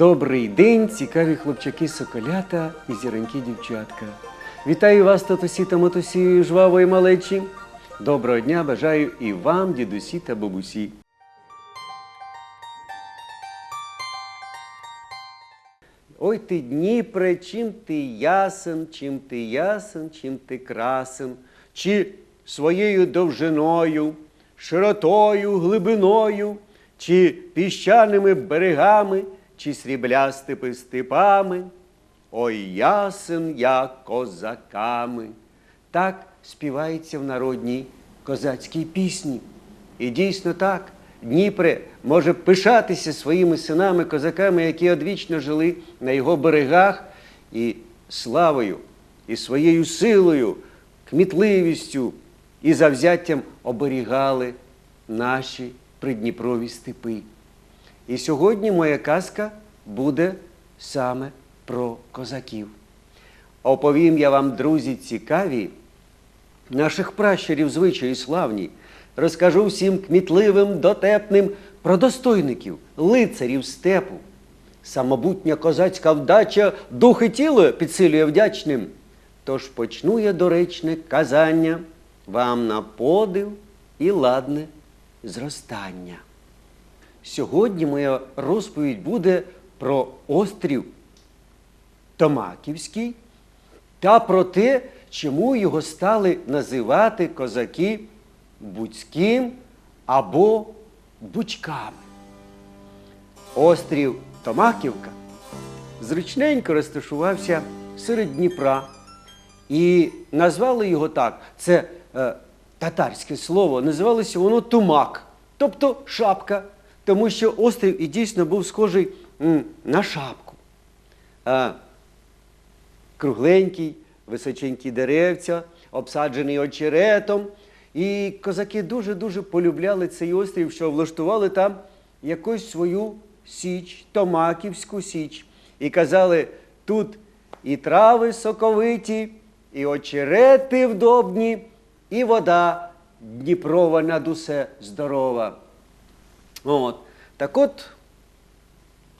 Добрий день, цікаві хлопчаки соколята і зіронькі дівчатка. Вітаю вас, татусі та матусі, жвавої малечі. Доброго дня бажаю і вам, дідусі та бабусі. Ой ти Дніпре, чим ти ясен, чим ти ясен, чим ти красен, чи своєю довжиною, широтою, глибиною, чи піщаними берегами, чи сріблястими степами. Ой, ясен я козаками. Так співається в народній козацькій пісні. І дійсно так, Дніпре може пишатися своїми синами, козаками, які одвічно жили на його берегах, і славою, і своєю силою, кмітливістю і завзяттям оберігали наші придніпрові степи. І сьогодні моя казка буде саме про козаків. Оповім я вам, друзі, цікаві наших пращурів звичаї славні. Розкажу всім кмітливим, дотепним про достойників, лицарів степу. Самобутня козацька вдача дух і тіло підсилює вдячним. Тож почну я доречне казання вам на подив і ладне зростання. Сьогодні моя розповідь буде про острів Томаківський та про те, чому його стали називати козаки Буцьким або Бучками. Острів Томаківка зручненько розташувався серед Дніпра. І назвали його так. Це е, татарське слово, називалося воно Тумак, тобто шапка, тому що острів і дійсно був схожий на шапку. Кругленький, височенький деревця, обсаджений очеретом. І козаки дуже-дуже полюбляли цей острів, що влаштували там якусь свою січ, Томаківську січ. І казали, тут і трави соковиті, і очерети вдобні, і вода Дніпрова над усе здорова. От. Так от,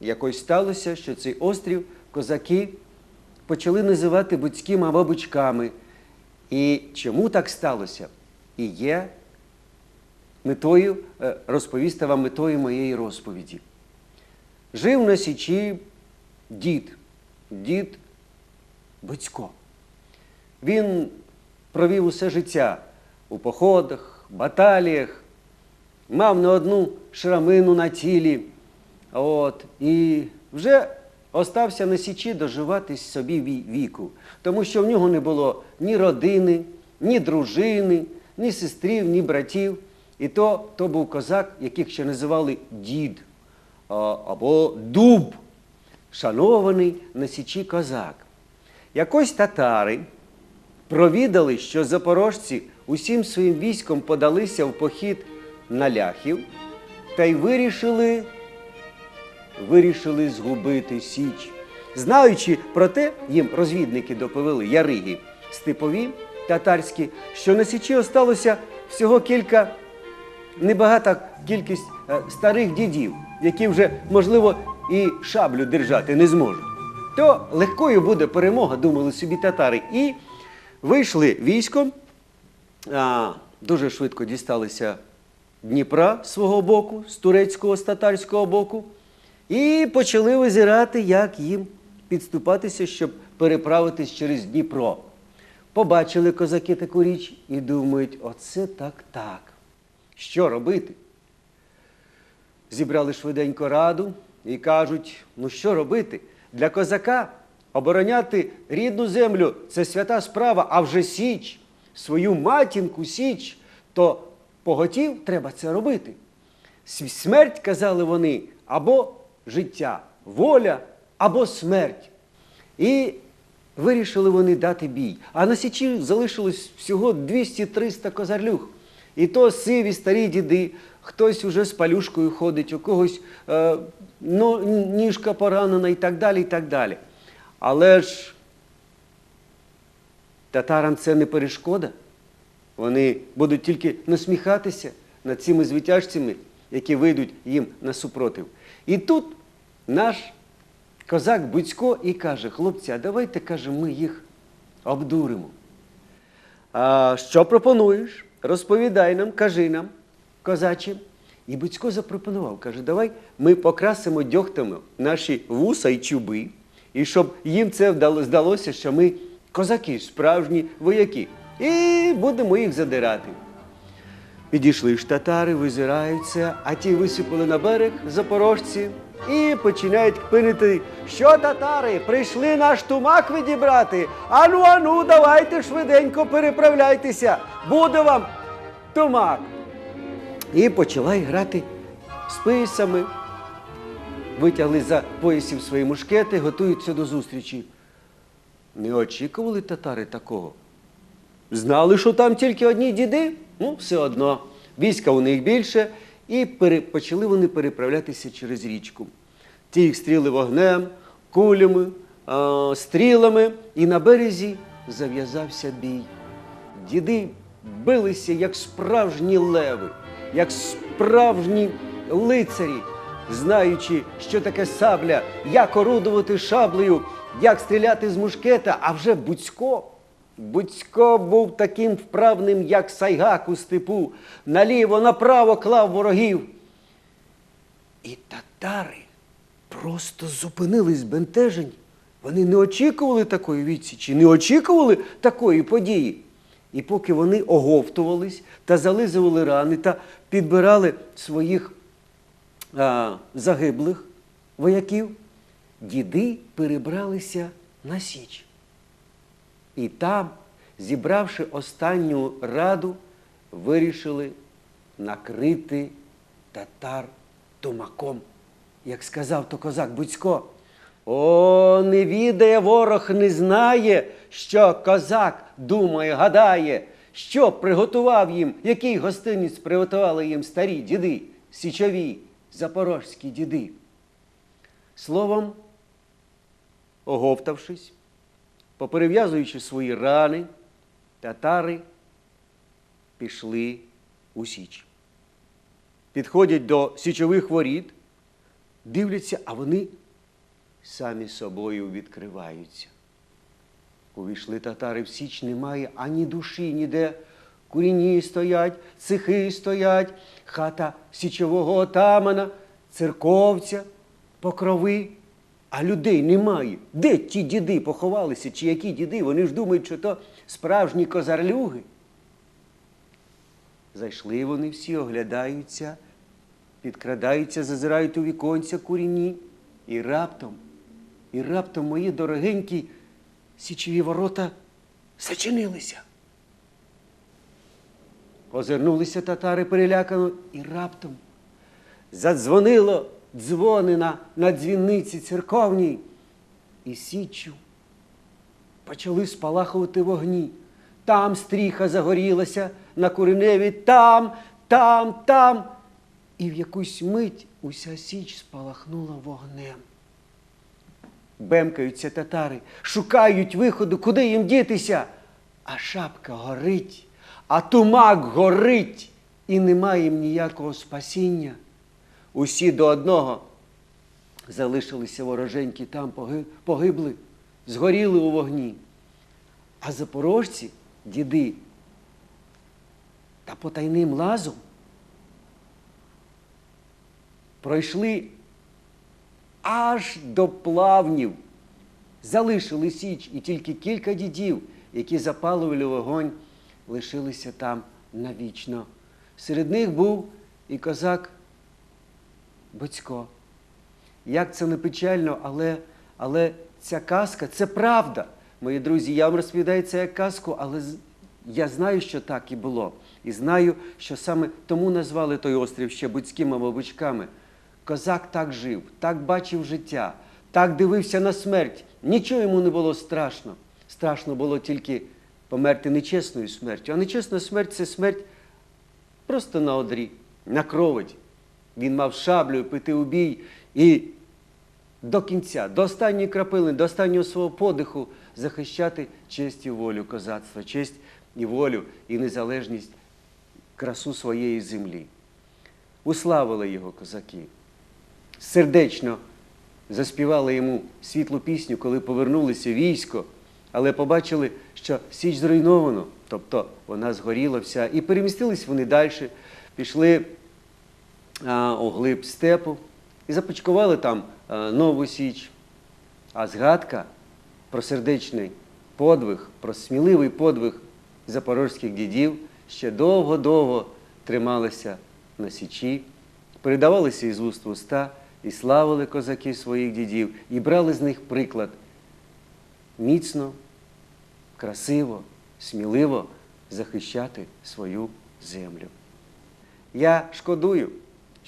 якось сталося, що цей острів козаки почали називати Буцьким або Бучками. І чому так сталося? І є метою е, розповісти вам метою моєї розповіді. Жив на Січі дід, дід Буцько. Він провів усе життя у походах, баталіях, мав не одну шрамину на тілі. От, і вже остався на Січі доживати собі віку, тому що в нього не було ні родини, ні дружини, ні сестрів, ні братів. І то, то був козак, яких ще називали дід або дуб, шанований на Січі козак. Якось татари провідали, що запорожці усім своїм військом подалися в похід на ляхів та й вирішили, вирішили згубити Січ. Знаючи про те, їм розвідники доповіли яриги степові татарські, що на Січі осталося всього кілька небагата кількість е, старих дідів, які вже, можливо, і шаблю держати не зможуть. То легкою буде перемога, думали собі татари. І вийшли військом, а, дуже швидко дісталися Дніпра свого боку, з турецького, з татарського боку, і почали визирати, як їм підступатися, щоб переправитись через Дніпро. Побачили козаки таку річ і думають, оце так так. Що робити? Зібрали швиденько раду і кажуть: ну що робити? Для козака обороняти рідну землю це свята справа, а вже Січ, свою матінку Січ, то поготів треба це робити. Смерть, казали вони, або життя, воля, або смерть. І вирішили вони дати бій. А на Січі залишилось всього 200-300 козарлюг. І то сиві старі діди, хтось уже з палюшкою ходить, у когось е, ну, ніжка поранена і так далі. і так далі. Але ж татарам це не перешкода. Вони будуть тільки насміхатися над цими звитяжцями, які вийдуть їм на супротив. І тут наш козак Буцько і каже: хлопці, а давайте каже, ми їх обдуримо. А що пропонуєш? Розповідай нам, кажи нам, козачі. І Буцько запропонував, каже, давай ми покрасимо дьогтами наші вуса і чуби, і щоб їм це здалося, що ми козаки, справжні вояки, і будемо їх задирати. Підійшли ж татари, визираються, а ті висипали на берег запорожці і починають кпинити, що татари прийшли наш тумак відібрати. Ану, ану, давайте швиденько переправляйтеся, буде вам тумак. І почала грати списами, витягли за поясів свої мушкети, готуються до зустрічі. Не очікували татари такого. Знали, що там тільки одні діди, ну, все одно. Війська у них більше, і пере- почали вони переправлятися через річку. Ті їх стріли вогнем, кулями, а, стрілами, і на березі зав'язався бій. Діди билися, як справжні леви, як справжні лицарі, знаючи, що таке сабля, як орудувати шаблею, як стріляти з мушкета, а вже Буцько. Буцько був таким вправним, як сайгак у степу, наліво, направо клав ворогів. І татари просто зупинились бентежені. Вони не очікували такої відсічі, не очікували такої події. І поки вони оговтувались та зализували рани та підбирали своїх а, загиблих вояків, діди перебралися на Січ. І там, зібравши останню раду, вирішили накрити татар тумаком. Як сказав то козак Буцько, о, не відає ворог, не знає, що козак думає, гадає, що приготував їм, який гостиниць приготували їм старі діди, січові, запорожські діди. Словом, оговтавшись, поперев'язуючи свої рани, татари пішли у Січ. Підходять до січових воріт, дивляться, а вони самі собою відкриваються. Увійшли татари в Січ, немає ані душі, ніде. Куріні стоять, цехи стоять, хата січового отамана, церковця, покрови, а людей немає. Де ті діди поховалися, чи які діди? Вони ж думають, що то справжні козарлюги. Зайшли вони всі, оглядаються, підкрадаються, зазирають у віконця куріні. І раптом, і раптом мої дорогенькі січові ворота зачинилися. Озирнулися татари перелякано, і раптом задзвонило дзвонина на дзвіниці церковній, і січчю почали спалахувати вогні. Там стріха загорілася на куреневі, там, там, там. І в якусь мить уся січ спалахнула вогнем. Бемкаються татари, шукають виходу, куди їм дітися. А шапка горить, а тумак горить, і немає їм ніякого спасіння. Усі до одного залишилися вороженькі там, погибли, згоріли у вогні. А запорожці, діди, та потайним лазом пройшли аж до плавнів, залишили січ, і тільки кілька дідів, які запалювали вогонь, лишилися там навічно. Серед них був і козак Боцько. Як це не печально, але, але ця казка це правда. Мої друзі, я вам розповідаю це як казку, але я знаю, що так і було. І знаю, що саме тому назвали той острів ще Буцькими або Бучками. Козак так жив, так бачив життя, так дивився на смерть. Нічого йому не було страшно. Страшно було тільки померти нечесною смертю. А нечесна смерть це смерть просто на одрі, на кроводі. Він мав шаблею пити у бій і до кінця, до останньої крапини, до останнього свого подиху захищати честь і волю козацтва, честь і волю і незалежність, красу своєї землі. Уславили його козаки. Сердечно заспівали йому світлу пісню, коли повернулися військо, але побачили, що січ зруйновано, тобто вона згоріла вся, і перемістились вони далі, пішли а, у глиб степу і започкували там нову січ. А згадка про сердечний подвиг, про сміливий подвиг запорозьких дідів ще довго-довго трималася на січі, передавалися із уст в уста і славили козаки своїх дідів, і брали з них приклад міцно, красиво, сміливо захищати свою землю. Я шкодую,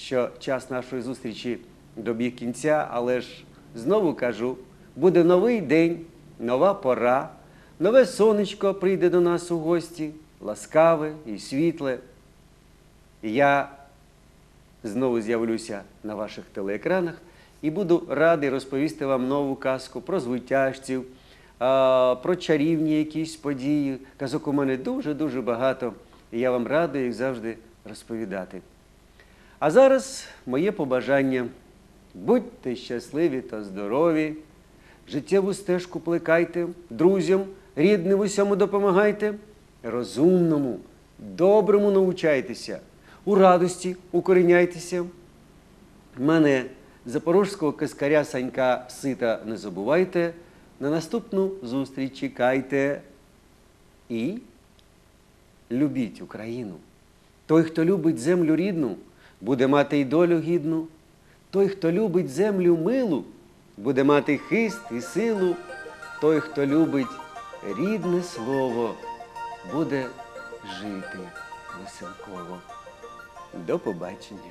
що час нашої зустрічі добіг кінця, але ж знову кажу, буде новий день, нова пора, нове сонечко прийде до нас у гості, ласкаве і світле. Я знову з'явлюся на ваших телеекранах і буду радий розповісти вам нову казку про звитяжців, про чарівні якісь події. Казок у мене дуже-дуже багато, і я вам радий їх завжди розповідати. А зараз моє побажання. Будьте щасливі та здорові, життєву стежку плекайте, друзям, рідним усьому допомагайте, розумному, доброму навчайтеся, у радості укоріняйтеся. Мене запорожського каскаря Санька Сита не забувайте. На наступну зустріч чекайте і любіть Україну. Той, хто любить землю рідну, буде мати й долю гідну. Той, хто любить землю милу, буде мати хист і силу. Той, хто любить рідне слово, буде жити веселково. До побачення.